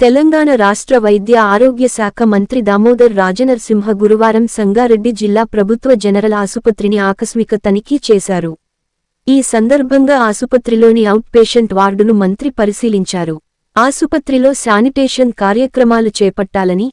తెలంగాణ రాష్ట్ర వైద్య ఆరోగ్య శాఖ మంత్రి దామోదర్ రాజనరసింహ గురువారం సంగారెడ్డి జిల్లా ప్రభుత్వ జనరల్ ఆసుపత్రిని ఆకస్మిక తనిఖీ చేశారు. ఈ సందర్భంగా ఆసుపత్రిలోని అవుట్ పేషెంట్ వార్డును మంత్రి పరిశీలించారు. ఆసుపత్రిలో శానిటేషన్ కార్యక్రమాలు చేపట్టాలని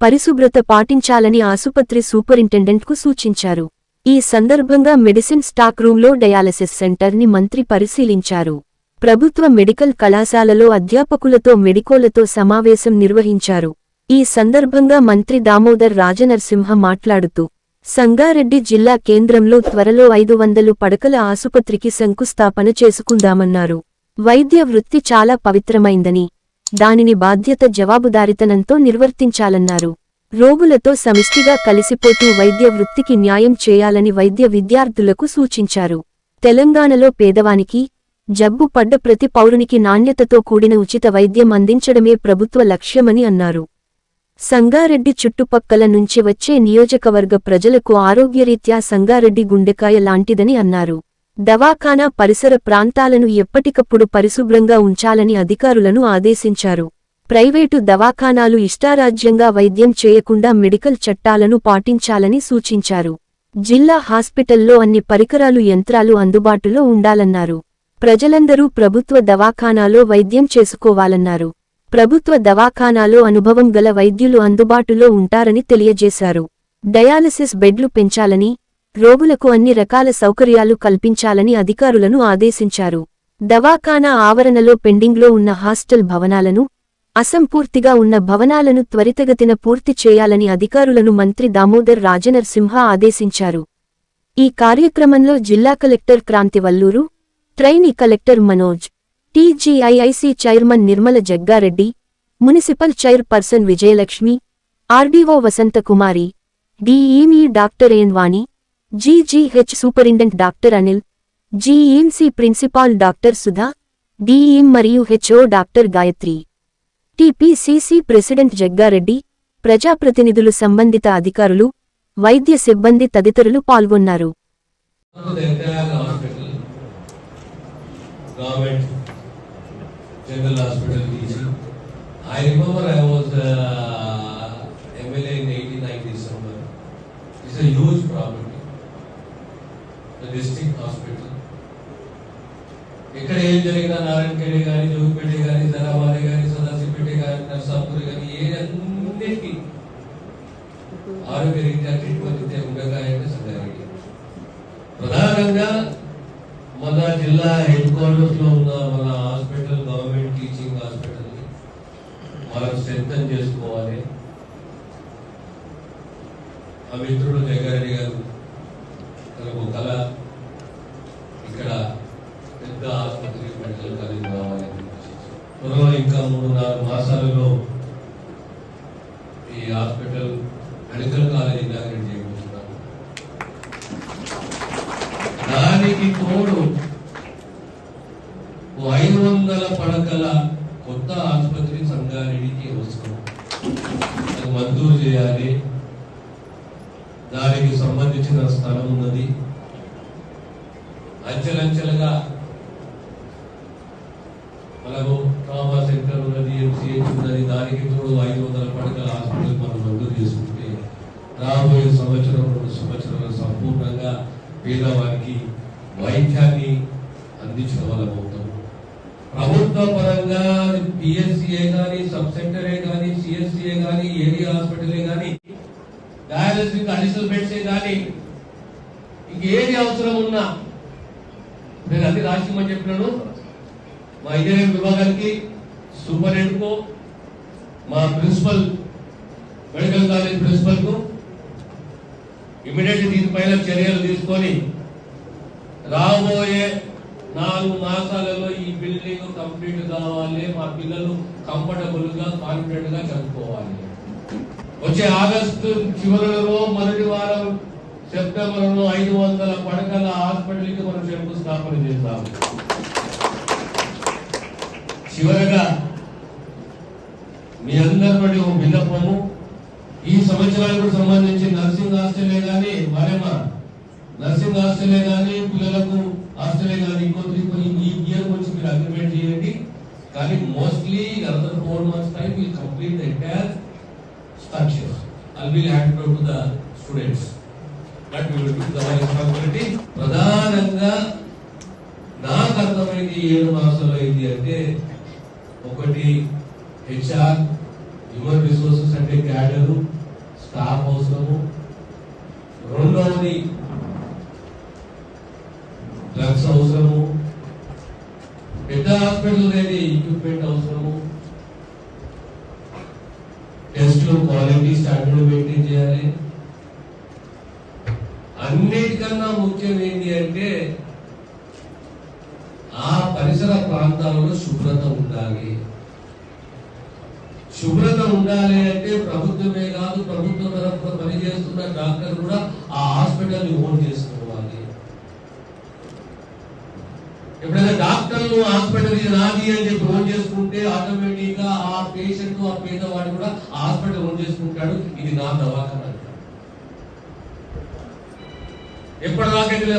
పరిశుభ్రత పాటించాలని ఆసుపత్రి సూపరింటెండెంట్కు సూచించారు. ఈ సందర్భంగా మెడిసిన్ స్టాక్ రూంలో డయాలసిస్ సెంటర్ని మంత్రి పరిశీలించారు. ప్రభుత్వ మెడికల్ కళాశాలలో అధ్యాపకులతో మెడికోలతో సమావేశం నిర్వహించారు. ఈ సందర్భంగా మంత్రి దామోదర్ రాజనరసింహ మాట్లాడుతూ సంగారెడ్డి జిల్లా కేంద్రంలో త్వరలో ఐదు వందలు పడకల ఆసుపత్రికి శంకుస్థాపన చేసుకుందామన్నారు. వైద్య వృత్తి చాలా పవిత్రమైందని దానిని బాధ్యత జవాబుదారితనంతో నిర్వర్తించాలన్నారు. రోగులతో సమిష్టిగా కలిసిపోతూ వైద్య వృత్తికి న్యాయం చేయాలని వైద్య విద్యార్థులకు సూచించారు. తెలంగాణలో పేదవానికి జబ్బు పడ్డ ప్రతి పౌరునికి నాణ్యతతో కూడిన ఉచిత వైద్యం అందించడమే ప్రభుత్వ లక్ష్యమని అన్నారు. సంగారెడ్డి చుట్టుపక్కల నుంచి వచ్చే నియోజకవర్గ ప్రజలకు ఆరోగ్యరీత్యా సంగారెడ్డి గుండెకాయ లాంటిదని అన్నారు. దవాఖానా పరిసర ప్రాంతాలను ఎప్పటికప్పుడు పరిశుభ్రంగా ఉంచాలని అధికారులను ఆదేశించారు. ప్రైవేటు దవాఖానాలు ఇష్టారాజ్యంగా వైద్యం చేయకుండా మెడికల్ చట్టాలను పాటించాలని సూచించారు. జిల్లా హాస్పిటల్లో అన్ని పరికరాలు యంత్రాలు అందుబాటులో ఉండాలన్నారు. ప్రజలందరూ ప్రభుత్వ దవాఖానాలో వైద్యం చేసుకోవాలన్నారు. ప్రభుత్వ దవాఖానాలో అనుభవం గల వైద్యులు అందుబాటులో ఉంటారని తెలియజేశారు. డయాలసిస్ బెడ్లు పెంచాలని రోగులకు అన్ని రకాల సౌకర్యాలు కల్పించాలని అధికారులను ఆదేశించారు. దవాఖానా ఆవరణలో పెండింగ్లో ఉన్న హాస్టల్ భవనాలను అసంపూర్తిగా ఉన్న భవనాలను త్వరితగతిన పూర్తి చేయాలని అధికారులను మంత్రి దామోదర్ రాజనర్సింహ ఆదేశించారు. ఈ కార్యక్రమంలో జిల్లా collector Kranthivalluru trainee collector Manoj TGIIC chairman Nirmala Jaggareddy municipal chairperson Vijayalakshmi RDO Vasanthakumari డిఈమీ doctor N Vani GGH superintendent doctor Anil GEMC principal doctor Sudha DEM మరియు HO doctor Gayathri. TPCC president Jaggareddy ప్రజాప్రతినిధులు సంబంధిత అధికారులు వైద్య సిబ్బంది తదితరులు పాల్గొన్నారు. government general hospital teaching. I remember I was uh, MLA in 89 December. It's a huge property. The district hospital. ఇక్కడ ఏం జరిగినా నారాయణఖేడి కానీ జోగిపేట కానీ జరాబాదే కానీ సదాశివపేట కానీ నర్సాపూర్ కానీ ఏ అన్నిటికీ ఆరోగ్య రీత్యా ట్రీట్మెంట్ ఇచ్చే ఉండగాయంటే సంగారెడ్డి ప్రధానంగా మన జిల్లా హెడ్ క్వార్టర్స్లో ఉన్న మన హాస్పిటల్ గవర్నమెంట్ టీచింగ్ హాస్పిటల్ మనం స్ట్రెంగ్ చేసుకోవాలి. ఆ మిత్రుడు జగ్గారెడ్డి గారు తనకు కళ ఇక్కడ పెద్ద ఆసుపత్రి మెడికల్ కాలేజ్ కావాలి త్వరలో ఇంకా మూడు నాలుగు మాసాలలో ఈ హాస్పిటల్ మెడికల్ కాలేజ్ ఇనాగ్రేట్ చేయబోతున్నాం దానికి తోడు ఓ ఐదు వందల పడకల కొత్త ఆసుపత్రి సంగారెడ్డికి వస్తుంది అది మంజూరు చేయాలి దానికి సంబంధించిన స్థలం ఉన్నది. అంచెలంచెలుగా మనము ట్రామా సెంటర్ ఉన్నది ఎంసీహెచ్ ఉన్నది. దానికి తోడు ఐదు వందల పడకల హాస్పిటల్ మనం మంజూరు చేసుకుంటే రాబోయే సంవత్సరం రెండు సంవత్సరాలు సంపూర్ణంగా పేదవారికి వైద్యాన్ని అందించడం వల్ల ప్రభుత్వ పరంగా పిఎస్సిఏ కానీ సబ్ సెంటరే కానీ సిఎస్సిఏ కానీ ఏరియా హాస్పిటలే కానీ డయాలసిస్ అడిషనల్ బెడ్సే కానీ ఇంకేది అవసరం ఉన్నా నేను అన్ని రాసిమని చెప్పినాను. మా ఇంజనీరింగ్ విభాగానికి సూపరింటెండెంట్కు మా ప్రిన్సిపల్ మెడికల్ కాలేజ్ ప్రిన్సిపల్కు ఇమీడియట్ దీనిపైన చర్యలు తీసుకొని రాబోయే నాలుగు మాసాలలో ఈ బిల్డింగ్ కంప్లీట్ కావాలి మా పిల్లలు కంఫర్టబుల్గా కాన్ఫిడెంట్గా చదువుకోవాలి. వచ్చే ఆగస్టు చివరిలో మొదటి వారం సెప్టెంబర్లో ఐదు వందల పడకల హాస్పిటల్కి మనం శంకుస్థాపన చేద్దాం. చివరగా మీ అందరి ఒక విన్నపము. ఈ సంవత్సరానికి సంబంధించి నర్సింగ్ హాస్టలే కానీ మరేమా నర్సింగ్ హాస్టలే కానీ పిల్లలకు హాస్టలే కానీ ఇంకో త్రీ ఈ ఇయర్ వచ్చి మీరు అగ్రిమెంట్ చేయండి. కానీ mostly other four months time will complete the entire structure I will hand to the students but will do the responsibility ప్రధానంగా నాకు అర్థమైంది ఏడు మాసాలు అయింది అంటే ఒకటి హెచ్ఆర్ హ్యూమన్ రిసోర్సెస్ అంటే క్యాడరు స్టాఫ్ అవసరము. రెండవది డ్రగ్స్ అవసరము పెద్ద హాస్పిటల్ అనేది ఎక్విప్మెంట్ అవసరము టెస్టులు క్వాలిటీ స్టాండర్డ్ మెయింటైన్ చేయాలి. అన్నిటికన్నా ముఖ్యం ఏంటి అంటే ఆ పరిసర ప్రాంతాలలో శుభ్రత ఉండాలి. శుభ్రత ఉండాలి అంటే ప్రభుత్వమే కాదు ప్రభుత్వ తరఫున పనిచేస్తున్న డాక్టర్ కూడా ఆ హాస్పిటల్ ఓన్ చేస్తున్నారు. ఎప్పుడైనా డాక్టర్లు హాస్పిటల్ ఇది అని చెప్పి ఓన్ చేసుకుంటే ఆటోమేటిక్గా ఆ పేషెంట్ ఆ పేదవాడు కూడా హాస్పిటల్ ఓన్ చేసుకుంటాడు. ఇది నా దవాఖాన అంటాడు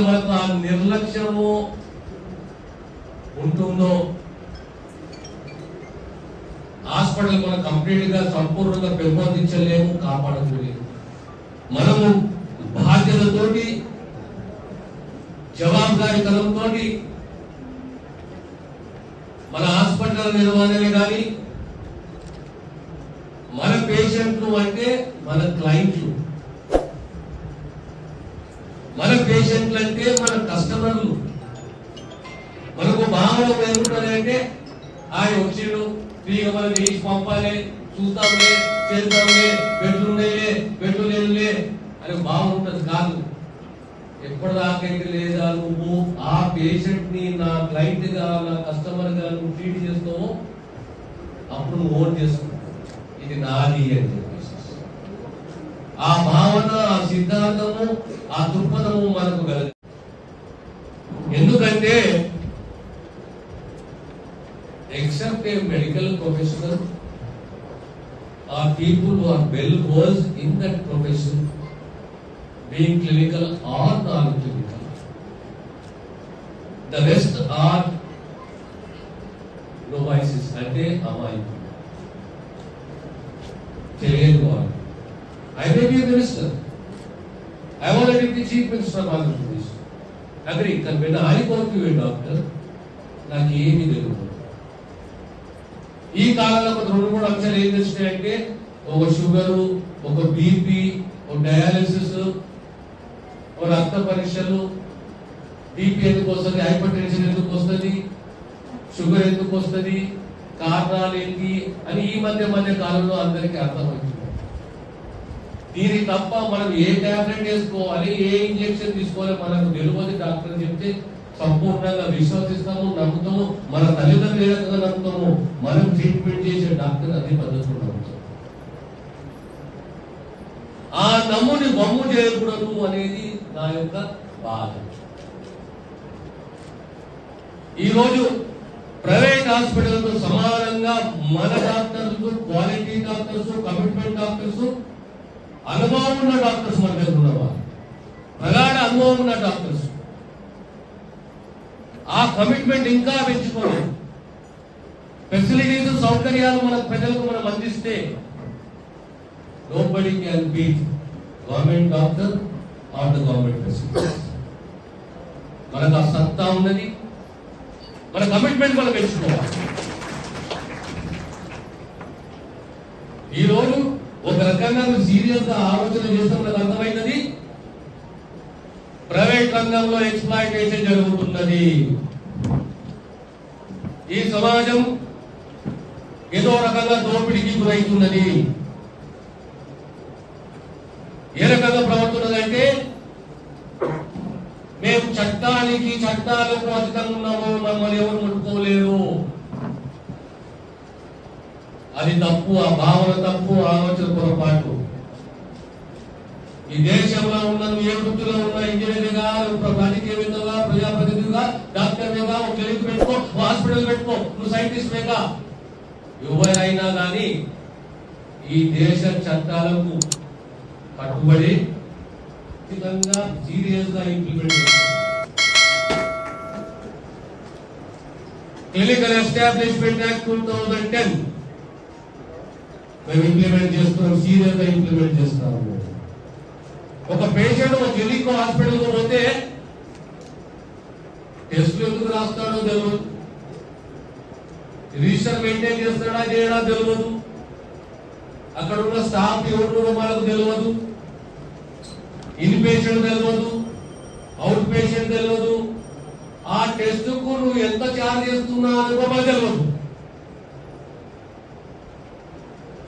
మనకు ఆ నిర్లక్ష్యము ఉంటుందో హాస్పిటల్ మనం కంప్లీట్గా సంపూర్ణంగా పెంపొందించలేము కాపాడలేము మనము బాధ్యతతోటి జవాబుదారీతనంతో మన హాస్పిటల్ నిర్వహణమే కానీ మన పేషెంట్లు అంటే మన క్లయింట్లు. మన పేషెంట్లు అంటే మన కస్టమర్లు. మనకు భావన పెరుగుతుంది అంటే ఆయన వచ్చిండు ఫ్రీగా మనం వేసి పంపాలి చూస్తాంలే చేద్దాంలే బెడ్లు ఉన్నాయిలే బెడ్లు లేదులే అనే భావన ఉంటుంది కాదు. ఎప్పటిదాకైతే లేదా నువ్వు ఆ పేషెంట్ని నా క్లయింట్గా నా కస్టమర్గా నువ్వు ట్రీట్ చేస్తావో అప్పుడు నువ్వు ఓన్ చేసుకుంటావు. ఇది నాది అని చెప్పేసి. ఆ భావన ఆ సిద్ధాంతము ఆ దృక్పథము మనకు కలదు. ఎందుకంటే ఎక్సెప్ట్ ఏ మెడికల్ ప్రొఫెషనల్ ఆ people are well well in that profession. being clinical or non-clinical. The rest are novices అంటే అమాయకులు తెలియని వారు I may be a minister. I was a deputy chief minister of Andhra Pradesh. Agree, కానీ when I go to a doctor, నాకు ఏమీ తెలియదు ఈ కాలంలో ఒక రెండు మూడు అంశాలు ఏం తెలిసినాయంటే ఒక షుగరు ఒక బీపీ ఒక డయాలిసిస్ బీపీ ఎందుకు వస్తుంది హైపర్ టెన్షన్ ఎందుకు వస్తుంది షుగర్ ఎందుకు వస్తుంది కారణాలు ఏంటి అని ఈ మధ్య మధ్య కాలంలో అందరికీ అర్థమవుతుంది. దీని తప్ప మనం ఏ టాబ్లెట్ వేసుకోవాలి ఏ ఇంజెక్షన్ తీసుకోవాలి మనకు తెలియదు. డాక్టర్ చెప్తే సంపూర్ణంగా విశ్వసిస్తాము నమ్ముతాము మన తల్లిదండ్రులు ఏ రకంగా నమ్ముతాము మనం ట్రీట్మెంట్ చేసే డాక్టర్ అదే పద్ధతిలో నమ్ముతాం ఆ నమ్ముని బొమ్ము చేయకూడదు అనేది నా యొక్క బాధ. ఈరోజు ప్రైవేట్ హాస్పిటల్తో సమానంగా మన doctors quality doctors commitment doctors అనుభవం ఉన్న డాక్టర్స్ మన దగ్గర ఉన్నవారు. ప్రగాఢ అనుభవం ఉన్న డాక్టర్స్. ఆ కమిట్మెంట్ ఇంకా పెంచుకోలేదు ఫెసిలిటీస్ సౌకర్యాలు మన ప్రజలకు మనం అందిస్తే nobody can beat government doctor are the government facilities మనకు ఆ సత్తా ఉన్నది. మన కమిట్మెంట్ మనం పెంచుకోవాలి. ఈ ఒక రకంగా నువ్వు సీరియస్గా ఆలోచన చేస్తే మనకు అర్థమైనది ప్రైవేట్ రంగంలో ఎక్స్ప్లాయిటేషన్ జరుగుతున్నది. ఈ సమాజం ఏదో రకంగా దోపిడీకి గురవుతున్నది ఏ రకంగా ప్రవర్తున్నదంటే మేము చట్టానికి చట్టాలకు అధికంగా ఉన్నాము మమ్మల్ని ఎవరు ముట్టుకోలేరు. అది తప్పు ఆ భావన తప్పు ఆలోచన పొరపాటు. ఈ దేశంలో ఉన్న నువ్వు ఏ వృత్తిలో ఉన్న ఇంజనీర్గా రాజకీయవేత్తగా ప్రజాప్రతినిధిగా డాక్టర్గా ఒక క్లినిక్ పెట్టుకో హాస్పిటల్ పెట్టుకో నువ్వు సైంటిస్ట్గా ఎవరైనా కానీ ఈ దేశ చట్టాలకు కట్టుబడి ఖచ్చితంగా సీరియస్గా ఇంప్లిమెంట్ చేస్తారు clinical establishment act two thousand ten. మేము ఇంప్లిమెంట్ చేస్తున్నాం సీరియస్గా ఇంప్లిమెంట్ చేస్తున్నాము ఒక పేషెంట్ ఒక క్లినిక్ హాస్పిటల్కు పోతే టెస్టులు ఎందుకు రాస్తాడో తెలియదు రిజిస్టర్ మెయింటైన్ చేస్తాడా చేయడా తెలియదు అక్కడ ఉన్న స్టాఫ్ ఎవరు మనకు తెలియదు ఇన్ పేషెంట్ తెలియదు అవుట్ పేషెంట్ తెలియదు ఆ టెస్ట్కు నువ్వు ఎంత ఛార్జ్ చేస్తున్నావు అని కూడా తెలియదు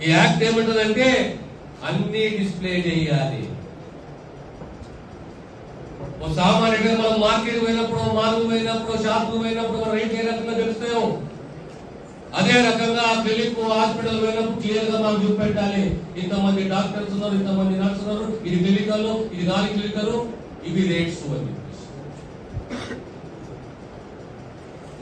ఈ యాక్ట్ ఏమంటుందంటే అన్ని డిస్ప్లే చేయాలి. ఓ సామాన్యంగా మనం మార్కెట్ పోయినప్పుడు మార్గం పోయినప్పుడు షాపు పోయినప్పుడు మనం రేట్ ఏ రకంగా తెలుస్తాయో? అదే రకంగా ఆ క్లినిక్ హాస్పిటల్ పోయినప్పుడు క్లియర్గా మనం చూపెట్టాలి. ఇంతమంది డాక్టర్స్ ఉన్నారు ఇంతమంది నర్స్ ఉన్నారు ఇది క్లినికల్ ఇది నాన్ క్లినికల్ ఇవి రేట్స్ అని చెప్పేసి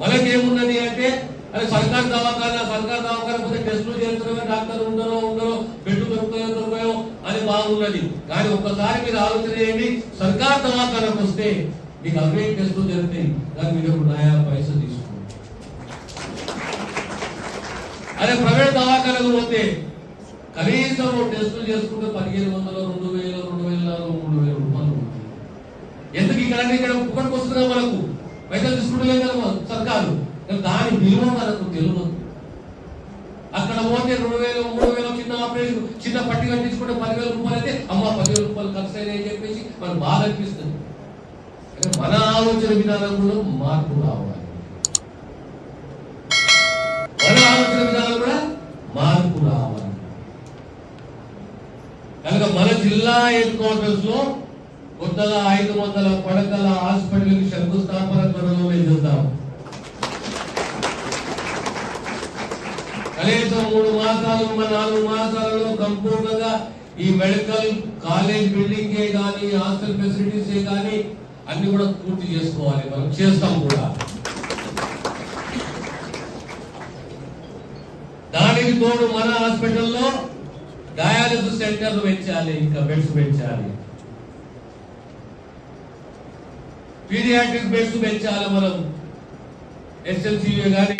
మనకేమున్నది అంటే అరే సర్కార్ దవాఖానా సర్కార్ దవాఖానా పోతే టెస్టులు చేస్తున్నారో డాక్టర్ ఉండరో ఉండరో బెడ్ దొరుకుతాయో దొరకయో అని బాగున్నది. కానీ ఒక్కసారి మీరు ఆలోచన చేయండి సర్కార్ దవాఖానాకు వస్తే మీకు అవే టెస్టులు జరుగుతాయి. దాని మీరు ఉన్నాయా పైసలు తీసుకోండి. అదే ప్రైవేట్ దవాఖానకు పోతే కనీసం టెస్టులు చేసుకుంటే పదిహేను వందలు రెండు వేలు రెండు వేల మూడు వేల రూపాయలు ఎందుకు ఇక్కడ ఇక్కడ పుక్కడికి మనకు? పైసలు తీసుకుంటలేదు కదా సర్కారు. దాని విలువ మనకు తెలియదు అక్కడ పోతే రెండు వేలు మూడు వేలు చిన్న ఆపరేషన్ చిన్న పట్టిక తీసుకుంటే పదివేల రూపాయలు అయితే అమ్మ పదివేల రూపాయలు ఖర్చు అయినాయి అని చెప్పేసి మనకు బాధ అనిపిస్తుంది. మన ఆలోచన విధానంలో మార్పు రావాలి. మన ఆలోచన విధానం కూడా మార్పు రావాలి. కనుక మన జిల్లా హెడ్ క్వార్టర్స్లో కొత్తగా ఐదు వందల పడకల హాస్పిటల్కి శంకుస్థాపన త్వరలోనే చేద్దాం. కనీసం మూడు మాసాలు నాలుగు మాసాలలో సంపూర్ణంగా ఈ మెడికల్ కాలేజ్ బిల్డింగ్ ఏ కానీ హాస్టల్ ఫెసిలిటీస్ ఏ కానీ అన్ని కూడా పూర్తి చేసుకోవాలి. మనం చేస్తాం కూడా. దానికి తోడు మన హాస్పిటల్లో డయాలసిస్ సెంటర్లు పెంచాలి ఇంకా బెడ్స్ పెంచాలి. పీడియాట్రిక్ బెడ్స్ పెంచాలి మనం. ఎస్ఎల్సీ కానీ